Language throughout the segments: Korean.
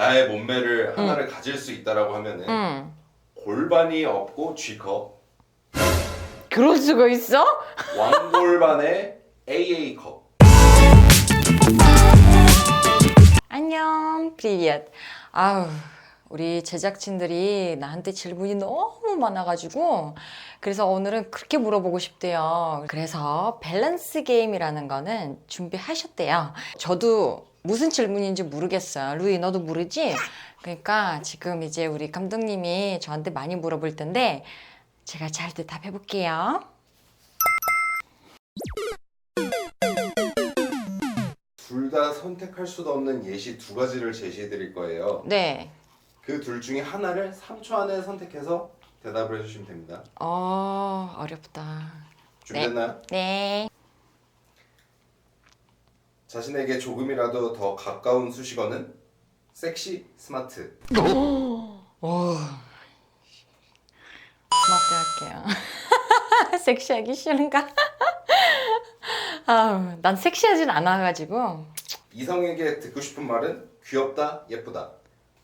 나의 몸매를 하나를 가질 수 있다라고 하면은 응. 골반이 없고 G컵, 그럴 수가 있어? 왕골반의 AA컵. 안녕, 프리비엇. 아우, 우리 제작진들이 나한테 질문이 너무 많아가지고, 그래서 오늘은 그렇게 물어보고 싶대요. 그래서 밸런스 게임이라는 거는 준비하셨대요. 저도 무슨 질문인지 모르겠어요. 루이, 너도 모르지? 그러니까 지금 이제 우리 감독님이 저한테 많이 물어볼 텐데, 제가 잘 대답해 볼게요. 둘 다 선택할 수도 없는 예시 두 가지를 제시해 드릴 거예요. 네. 그 둘 중에 하나를 3초 안에 선택해서 대답을 해주시면 됩니다. 어, 어렵다. 준비됐나요? 네. 자신에게 조금이라도 더 가까운 수식어는 섹시, 스마트. 오. 스마트 할게요. 섹시하기 싫은가? 아우, 난 섹시하진 않아가지고 이성에게 듣고 싶은 말은 귀엽다, 예쁘다.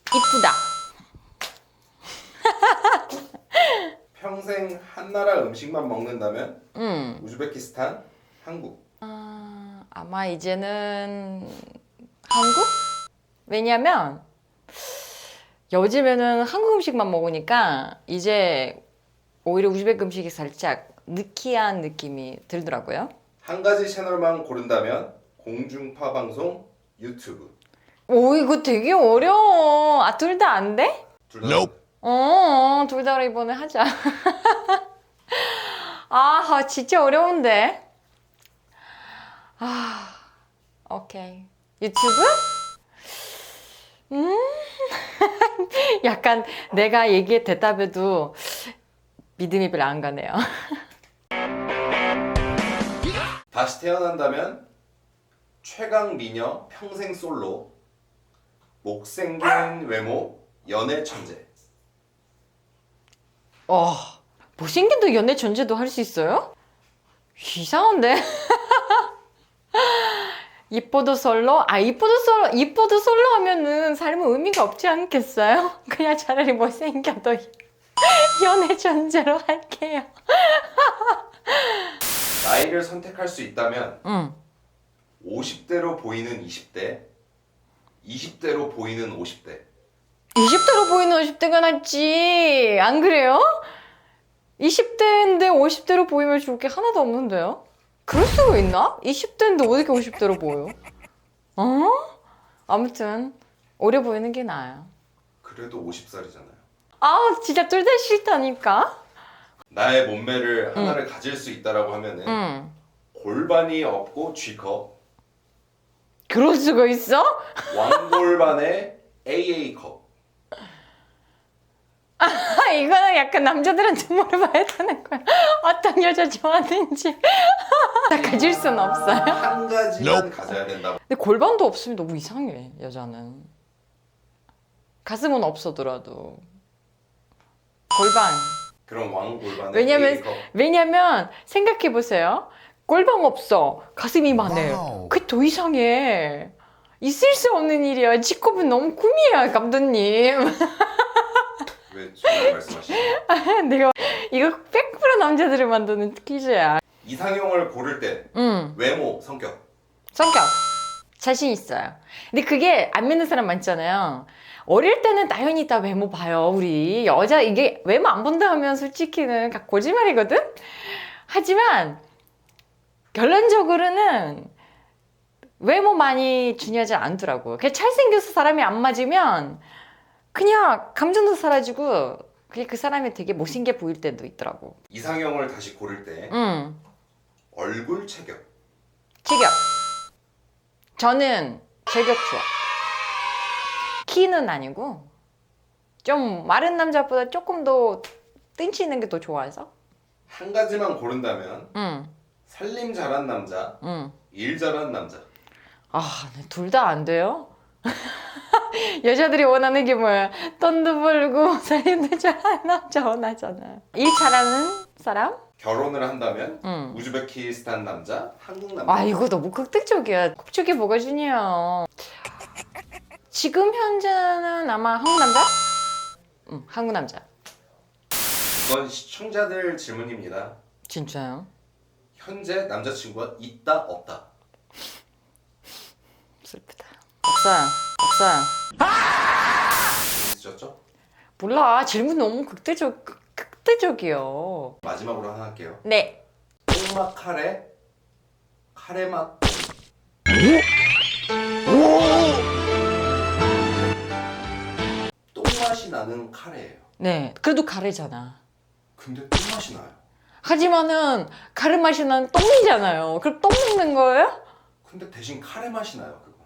이쁘다. 평생 한 나라 음식만 먹는다면 음. 우즈베키스탄, 한국. 아, 아마 이제는 한국? 왜냐면 요즘에는 한국 음식만 먹으니까 이제 오히려 우즈베크 음식이 살짝 느끼한 느낌이 들더라고요. 한 가지 채널만 고른다면 공중파 방송, 유튜브. 오 이거 되게 어려워. 아 둘 다 안 돼? 둘 다. 어, 둘 다 이번에 하자. 아, 진짜 어려운데. 아, 오케이. 유튜브? 음, 약간 내가 얘기에 대답해도 믿음이 별로 안 가네요. 다시 태어난다면 최강 미녀 평생 솔로 못생긴 외모 연애 천재 어, 못생긴도 연애 전제도 할 수 있어요? 이상한데? 이뻐도 솔로? 아, 이뻐도 솔로, 이뻐도 솔로 하면은 삶은 의미가 없지 않겠어요? 그냥 차라리 못생겨도 연애 전제로 할게요. 나이를 선택할 수 있다면 응. 50대로 보이는 20대 20대로 보이는 50대 20대로 보이는 50대가 낫지. 안 그래요? 20대인데 50대로 보이면 좋을 게 하나도 없는데요? 그럴 수가 있나? 20대인데 어떻게 50대로 보여? 어? 아무튼 어려 보이는 게 나아요. 그래도 50살이잖아요 아 진짜 둘다 싫다니까. 나의 몸매를 하나를 가질 수 있다라고 하면은 응. 골반이 없고 G컵 그럴 수가 있어? 왕골반의 AA컵 아 이거는 약간 남자들한테 물어봐야 되는 거야. 어떤 여자 좋아하는지. 다 가질 수는 없어요. 한 가지만 가져야 된다 근데 골반도 없으면 너무 이상해 여자는. 가슴은 없어더라도. 골반. 그럼 왕골반의 왜냐면- A컵 왜냐면 생각해 보세요. 골반 없어. 가슴이 많아요. 와우. 그게 더 이상해. 있을 수 없는 일이야. 지컵은 너무 꿈이야 감독님. 왜 저를 말씀하시죠? 내가 이거 100% 남자들을 만드는 퀴즈야 이상형을 고를 때응 외모, 성격 성격 자신 있어요. 근데 그게 안 믿는 사람 많잖아요. 어릴 때는 당연히 다 외모 봐요. 우리 여자 이게 외모 안 본다 하면 솔직히는 다 거짓말이거든. 하지만 결론적으로는 외모 많이 중요하지 않더라고요. 그냥 잘생겨서 사람이 안 맞으면 그냥 감정도 사라지고 그게 그 사람이 되게 못생겨 보일 때도 있더라고. 이상형을 다시 고를 때 응. 얼굴 체격 체격. 저는 체격 좋아. 키는 아니고 좀 마른 남자보다 조금 더 뜬치 있는 게 더 좋아해서. 한 가지만 고른다면 응, 살림 잘한 남자, 응. 일 잘한 남자. 아, 둘 다 안 돼요? 여자들이 원하는 게 뭐야? 돈도 벌고 살림도 잘하는 남자 원하잖아. 일 잘하는 사람? 결혼을 한다면 응. 우즈베키스탄 남자, 한국 남자. 아 이거 너무 극단적이야. 극적이 뭐가 중요해요. 지금 현재는 아마 한국 남자? 응, 한국 남자. 이건 시청자들 질문입니다. 진짜요? 현재 남자친구가 있다 없다. 슬프다. 없어요. 없어요. 있으셨죠? 몰라. 질문 너무 극대적, 극- 극대적이요. 마지막으로 하나 할게요. 네. 똥맛 카레, 카레 맛 똥맛이 나는 카레예요. 네. 그래도 가래잖아. 근데 똥맛이 나요. 하지만은 가래 맛이 나는 똥이잖아요. 그럼 똥 먹는 거예요? 근데 대신 카레 맛이 나요. 그거.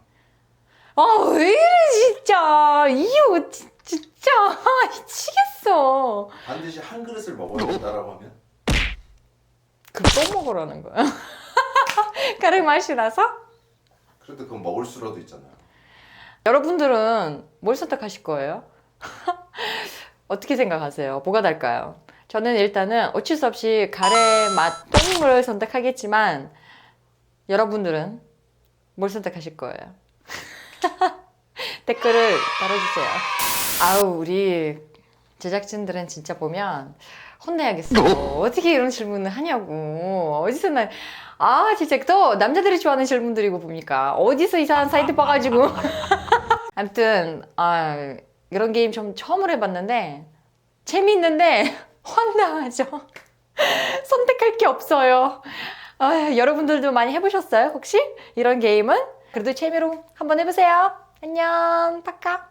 아, 왜 이래, 진짜. 이유, 지- 진짜. 미치겠어. 반드시 한 그릇을 먹어야 된다라고 하면 그럼 또 먹으라는 거야. 가래 맛이 나서? 그래도 그건 먹을 수라도 있잖아요. 여러분들은 뭘 선택하실 거예요? 어떻게 생각하세요? 뭐가 달까요? 저는 일단은 어쩔 수 없이 가래 맛 똥을 선택하겠지만 여러분들은 뭘 선택하실 거예요? 댓글을 달아주세요. 아우 우리 제작진들은 진짜 보면 혼내야겠어. 어떻게 이런 질문을 하냐고. 어디서 나, 아, 진짜 또 남자들이 좋아하는 질문들이고 보니까. 어디서 이상한 사이트 봐가지고. 아무튼, 아, 이런 게임 좀 처음으로 해봤는데, 재미있는데, 황당하죠. 선택할 게 없어요. 아, 여러분들도 많이 해보셨어요? 혹시? 이런 게임은? 그래도 재미로 한번 해보세요. 안녕, 파카.